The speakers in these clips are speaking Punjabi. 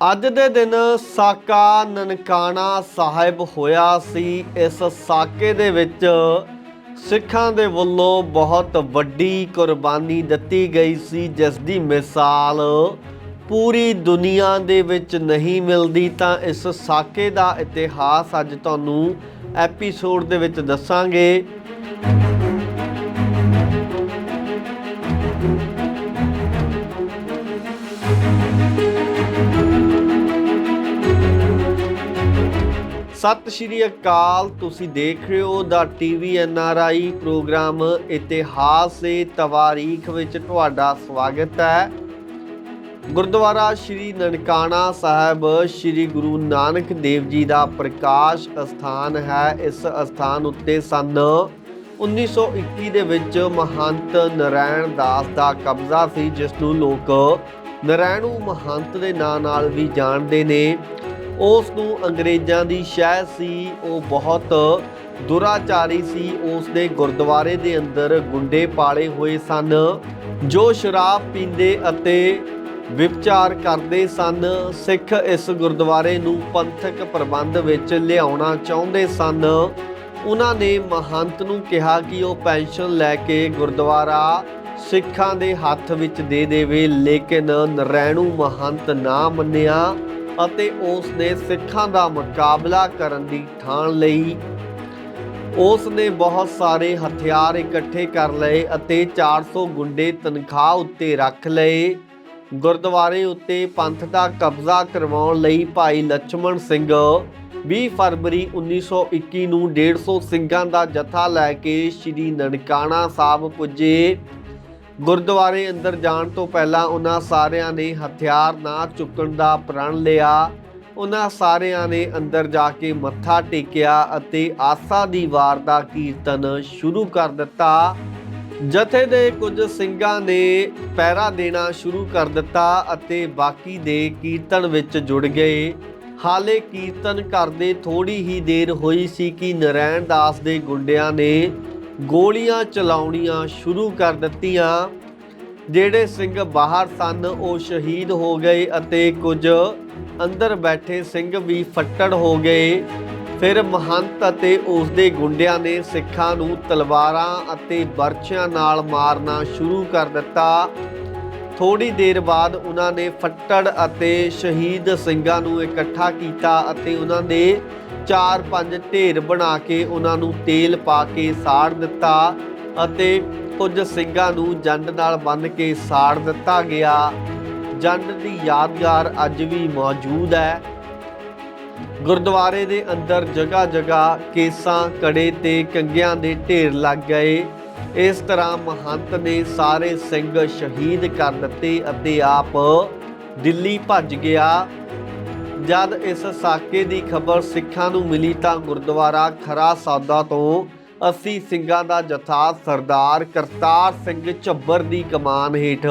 ਅੱਜ ਦੇ ਦਿਨ ਸਾਕਾ ਨਨਕਾਣਾ ਸਾਹਿਬ ਹੋਇਆ ਸੀ। ਇਸ ਸਾਕੇ ਦੇ ਵਿੱਚ ਸਿੱਖਾਂ ਦੇ ਵੱਲੋਂ ਬਹੁਤ ਵੱਡੀ ਕੁਰਬਾਨੀ ਦਿੱਤੀ ਗਈ ਸੀ, ਜਿਸ ਦੀ ਮਿਸਾਲ ਪੂਰੀ ਦੁਨੀਆ ਦੇ ਵਿੱਚ ਨਹੀਂ ਮਿਲਦੀ। ਤਾਂ ਇਸ ਸਾਕੇ ਦਾ ਇਤਿਹਾਸ ਅੱਜ ਤੁਹਾਨੂੰ ਐਪੀਸੋਡ ਦੇ ਵਿੱਚ ਦੱਸਾਂਗੇ। ਸਤਿ ਸ਼੍ਰੀ ਅਕਾਲ, ਤੁਸੀਂ ਦੇਖ ਰਹੇ ਹੋ ਦਾ TV N R I programme ਇਤਿਹਾਸ ਦੇ ਤਵਾਰੀਖ ਵਿੱਚ ਤੁਹਾਡਾ ਸਵਾਗਤ ਹੈ। ਗੁਰਦੁਆਰਾ ਸ਼੍ਰੀ ਨਨਕਾਣਾ ਸਾਹਿਬ, ਸ਼੍ਰੀ ਗੁਰੂ ਨਾਨਕ ਦੇਵ ਜੀ ਦਾ ਪ੍ਰਕਾਸ਼ ਅਸਥਾਨ ਹੈ। ਇਸ ਅਸਥਾਨ ਉੱਤੇ ਸਨ 1921 ਦੇ ਵਿੱਚ ਮਹੰਤ ਨਰਾਇਣ ਦਾਸ ਦਾ ਕਬਜ਼ਾ ਸੀ, ਜਿਸ ਨੂੰ ਲੋਕ ਨਰੈਣੂ ਮਹੰਤ ਦੇ ਨਾਂ ਨਾਲ ਵੀ ਜਾਣਦੇ ਨੇ। ਉਸ ਨੂੰ ਅੰਗਰੇਜ਼ਾਂ ਦੀ ਸ਼ਹਿ ਸੀ, ਉਹ ਬਹੁਤ ਦੁਰਾਚਾਰੀ ਸੀ। ਉਸ ਦੇ ਗੁਰਦੁਆਰੇ ਦੇ ਅੰਦਰ ਗੁੰਡੇ ਪਾਲੇ ਹੋਏ ਸਨ, ਜੋ ਸ਼ਰਾਬ ਪੀਂਦੇ ਅਤੇ ਵਿਚਾਰ ਕਰਦੇ ਸਨ। ਸਿੱਖ ਇਸ ਗੁਰਦੁਆਰੇ ਨੂੰ ਪੰਥਕ ਪ੍ਰਬੰਧ ਵਿੱਚ ਲਿਆਉਣਾ ਚਾਹੁੰਦੇ ਸਨ। ਉਹਨਾਂ ਨੇ ਮਹੰਤ ਨੂੰ ਕਿਹਾ ਕਿ ਉਹ ਪੈਨਸ਼ਨ ਲੈ ਕੇ ਗੁਰਦੁਆਰਾ ਸਿੱਖਾਂ ਦੇ ਹੱਥ ਵਿੱਚ ਦੇ ਦੇਵੇ, ਲੇਕਿਨ ਨਰੈਣੂ ਮਹੰਤ ਨਾ ਮੰਨਿਆ। ਅਤੇ ਉਸ ਨੇ ਸਿੱਖਾਂ ਦਾ ਮੁਕਾਬਲਾ ਕਰਨ ਦੀ ਠਾਣ ਲਈ। ਉਸ ਨੇ ਬਹੁਤ ਸਾਰੇ ਹਥਿਆਰ ਇਕੱਠੇ ਕਰ ਲਏ ਅਤੇ 400 ਗੁੰਡੇ ਤਨਖਾਹ ਉੱਤੇ ਰੱਖ ਲਏ। ਗੁਰਦੁਆਰੇ ਉੱਤੇ ਪੰਥ ਦਾ ਕਬਜ਼ਾ ਕਰਵਾਉਣ ਲਈ ਭਾਈ ਲక్ష్మణ ਸਿੰਘ 20 ਫਰਵਰੀ 1921 ਨੂੰ 150 ਸਿੰਘਾਂ ਦਾ ਜਥਾ ਲੈ ਕੇ ਸ੍ਰੀ ਨਨਕਾਣਾ ਸਾਹਿਬ ਪੁੱਜੇ। ਗੁਰਦੁਆਰੇ ਅੰਦਰ ਜਾਣ ਤੋਂ ਪਹਿਲਾਂ ਉਹਨਾਂ ਸਾਰਿਆਂ ਨੇ ਹਥਿਆਰ ਨਾ ਚੁੱਕਣ ਦਾ ਪ੍ਰਣ ਲਿਆ। ਉਹਨਾਂ ਸਾਰਿਆਂ ਨੇ ਅੰਦਰ ਜਾ ਕੇ ਮੱਥਾ ਟੇਕਿਆ ਅਤੇ ਆਸਾ ਦੀ ਵਾਰ ਦਾ ਕੀਰਤਨ ਸ਼ੁਰੂ ਕਰ ਦਿੱਤਾ। ਜਥੇ ਦੇ ਕੁਝ ਸਿੰਘਾਂ ਨੇ ਪਹਿਰਾ ਦੇਣਾ ਸ਼ੁਰੂ ਕਰ ਦਿੱਤਾ ਅਤੇ ਬਾਕੀ ਦੇ ਕੀਰਤਨ ਵਿੱਚ ਜੁੜ ਗਏ। ਹਾਲੇ ਕੀਰਤਨ ਕਰਦੇ ਥੋੜੀ ਹੀ ਦੇਰ ਹੋਈ ਸੀ ਕਿ ਨਰੈਣ ਦਾਸ ਦੇ ਗੁੰਡਿਆਂ ਨੇ ਗੋਲੀਆਂ ਚਲਾਉਣੀਆਂ ਸ਼ੁਰੂ ਕਰ ਦਿੱਤੀਆਂ। ਜਿਹੜੇ ਸਿੰਘ ਬਾਹਰ ਸਨ, ਉਹ ਸ਼ਹੀਦ ਹੋ ਗਏ ਅਤੇ ਕੁਝ ਅੰਦਰ ਬੈਠੇ ਸਿੰਘ ਵੀ ਫੱਟੜ ਹੋ ਗਏ। ਫਿਰ ਮਹੰਤ ਅਤੇ ਉਸ ਦੇ ਗੁੰਡਿਆਂ ਨੇ ਸਿੱਖਾਂ ਨੂੰ ਤਲਵਾਰਾਂ ਅਤੇ ਬਰਛਿਆਂ ਨਾਲ ਮਾਰਨਾ ਸ਼ੁਰੂ ਕਰ ਦਿੱਤਾ। ਥੋੜੀ ਦੇਰ ਬਾਅਦ ਉਹਨਾਂ ਨੇ ਫੱਟੜ ਅਤੇ ਸ਼ਹੀਦ ਸਿੰਘਾਂ ਨੂੰ ਇਕੱਠਾ ਕੀਤਾ ਅਤੇ ਉਹਨਾਂ ਦੇ ਚਾਰ ਪੰਜ ਢੇਰ ਬਣਾ ਕੇ ਉਹਨਾਂ ਨੂੰ ਤੇਲ ਪਾ ਕੇ ਸਾੜ ਦਿੱਤਾ ਅਤੇ ਕੁਝ ਸਿੰਘਾਂ ਨੂੰ ਜੰਡ ਨਾਲ ਬੰਨ੍ਹ ਕੇ ਸਾੜ ਦਿੱਤਾ ਗਿਆ। ਜੰਡ ਦੀ ਯਾਦਗਾਰ ਅੱਜ ਵੀ ਮੌਜੂਦ ਹੈ। ਗੁਰਦੁਆਰੇ ਦੇ ਅੰਦਰ ਜਗ੍ਹਾ ਜਗ੍ਹਾ ਕੇਸਾਂ, ਕੜੇ ਤੇ ਕੰਗਿਆਂ ਦੇ ਢੇਰ ਲੱਗ ਗਏ। ਇਸ ਤਰ੍ਹਾਂ ਮਹੰਤ ਨੇ ਸਾਰੇ ਸਿੰਘ ਸ਼ਹੀਦ ਕਰ ਦਿੱਤੇ ਅਤੇ ਆਪ ਦਿੱਲੀ ਭੱਜ ਗਿਆ। ਜਦ ਇਸ ਸਾਕੇ ਦੀ ਖਬਰ ਸਿੱਖਾਂ ਨੂੰ ਮਿਲੀ ਤਾਂ ਗੁਰਦੁਆਰਾ ਖਰਾ ਸਾਦਾ ਤੋਂ 80 ਸਿੰਘਾਂ ਦਾ ਜਥਾ ਸਰਦਾਰ ਕਰਤਾਰ ਸਿੰਘ ਝੱਬਰ ਦੀ ਕਮਾਨ ਹੇਠ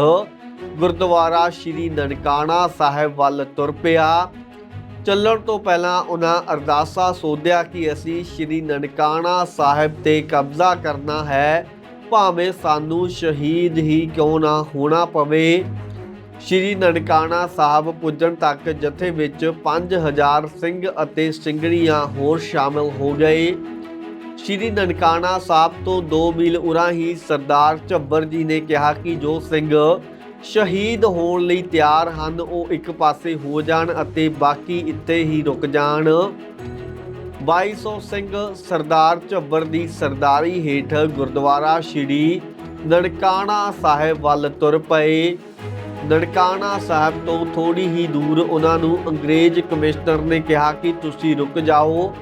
ਗੁਰਦੁਆਰਾ ਸ਼੍ਰੀ ਨਨਕਾਣਾ ਸਾਹਿਬ ਵੱਲ ਤੁਰ ਪਿਆ। ਚੱਲਣ ਤੋਂ ਪਹਿਲਾਂ ਉਹਨਾਂ ਅਰਦਾਸਾ ਸੋਧਿਆ ਕਿ ਅਸੀਂ ਸ਼੍ਰੀ ਨਨਕਾਣਾ ਸਾਹਿਬ ਤੇ ਕਬਜ਼ਾ ਕਰਨਾ ਹੈ, ਭਾਵੇਂ ਸਾਨੂੰ ਸ਼ਹੀਦ ਹੀ ਕਿਉਂ ਨਾ ਹੋਣਾ ਪਵੇ। ਸ਼੍ਰੀ ਨਨਕਾਣਾ ਸਾਹਿਬ ਪੁੱਜਣ ਤੱਕ ਜਥੇ ਵਿੱਚ 5000 ਸਿੰਘ ਅਤੇ ਸਿੰਘਣੀਆਂ ਹੋਰ ਸ਼ਾਮਲ ਹੋ ਗਏ। ਸ਼੍ਰੀ ਨਨਕਾਣਾ ਸਾਹਿਬ ਤੋਂ 2 ਮੀਲ ਉਰਾਂ ਹੀ ਸਰਦਾਰ ਝੱਬਰ ਜੀ ਨੇ ਕਿਹਾ ਕਿ ਜੋ ਸਿੰਘ ਸ਼ਹੀਦ ਹੋਣ ਲਈ ਤਿਆਰ ਹਨ, ਉਹ ਇੱਕ ਪਾਸੇ ਹੋ ਜਾਣ ਅਤੇ ਬਾਕੀ ਇੱਥੇ ਹੀ ਰੁਕ ਜਾਣ। 2200 ਸਿੰਘ ਸਰਦਾਰ ਝੱਬਰ ਦੀ ਸਰਦਾਰੀ ਹੇਠ ਗੁਰਦੁਆਰਾ ਸ਼੍ਰੀ ਨਨਕਾਣਾ ਸਾਹਿਬ ਵੱਲ ਤੁਰ ਪਏ। ਨਨਕਾਣਾ ਸਾਹਿਬ ਤੋਂ ਥੋੜੀ ਹੀ ਦੂਰ ਉਹਨਾਂ ਨੂੰ ਅੰਗਰੇਜ਼ ਕਮਿਸ਼ਨਰ ਨੇ ਕਿਹਾ ਕਿ ਤੁਸੀਂ ਰੁਕ ਜਾਓ,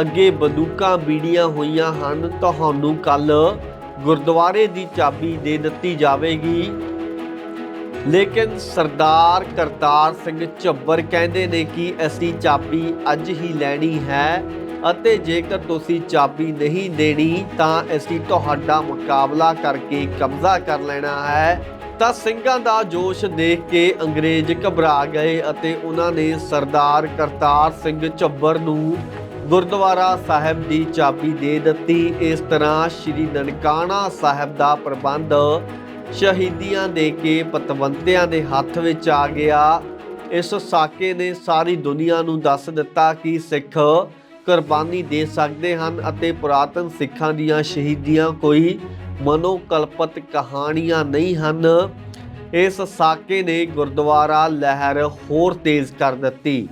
ਅੱਗੇ ਬੰਦੂਕਾਂ ਬੀੜੀਆਂ ਹੋਈਆਂ ਹਨ, ਤੁਹਾਨੂੰ ਕੱਲ ਗੁਰਦੁਆਰੇ ਦੀ ਚਾਬੀ ਦੇ ਦਿੱਤੀ ਜਾਵੇਗੀ। ਲੇਕਿਨ ਸਰਦਾਰ ਕਰਤਾਰ ਸਿੰਘ ਝੱਬਰ ਕਹਿੰਦੇ ਨੇ ਕਿ ਅਸੀਂ ਚਾਬੀ ਅੱਜ ਹੀ ਲੈਣੀ ਹੈ ਅਤੇ ਜੇਕਰ ਤੁਸੀਂ ਚਾਬੀ ਨਹੀਂ ਦੇਣੀ ਤਾਂ ਅਸੀਂ ਤੁਹਾਡਾ ਮੁਕਾਬਲਾ ਕਰਕੇ ਕਬਜ਼ਾ ਕਰ ਲੈਣਾ ਹੈ। ਤਾਂ ਸਿੰਘਾਂ ਦਾ ਜੋਸ਼ ਦੇਖ ਕੇ ਅੰਗਰੇਜ਼ ਘਬਰਾ ਗਏ ਅਤੇ ਉਹਨਾਂ ਨੇ ਸਰਦਾਰ ਕਰਤਾਰ ਸਿੰਘ ਝੱਬਰ ਨੂੰ ਗੁਰਦੁਆਰਾ ਸਾਹਿਬ ਦੀ ਚਾਬੀ ਦੇ ਦਿੱਤੀ। ਇਸ ਤਰ੍ਹਾਂ ਸ਼੍ਰੀ ਨਨਕਾਣਾ ਸਾਹਿਬ ਦਾ ਪ੍ਰਬੰਧ ਸ਼ਹੀਦੀਆਂ ਦੇ ਕੇ ਪਤਵੰਤਿਆਂ ਦੇ ਹੱਥ ਵਿੱਚ ਆ ਗਿਆ। ਇਸ ਸਾਕੇ ਨੇ ਸਾਰੀ ਦੁਨੀਆ ਨੂੰ ਦੱਸ ਦਿੱਤਾ ਕਿ ਸਿੱਖ ਕੁਰਬਾਨੀ ਦੇ ਸਕਦੇ ਹਨ ਅਤੇ ਪੁਰਾਤਨ ਸਿੱਖਾਂ ਦੀਆਂ ਸ਼ਹੀਦੀਆਂ ਕੋਈ ਮਨੋਕਲਪਤ ਕਹਾਣੀਆਂ ਨਹੀਂ ਹਨ। ਇਸ ਸਾਕੇ ਨੇ ਗੁਰਦੁਆਰਾ ਲਹਿਰ ਹੋਰ ਤੇਜ਼ ਕਰ ਦਿੱਤੀ।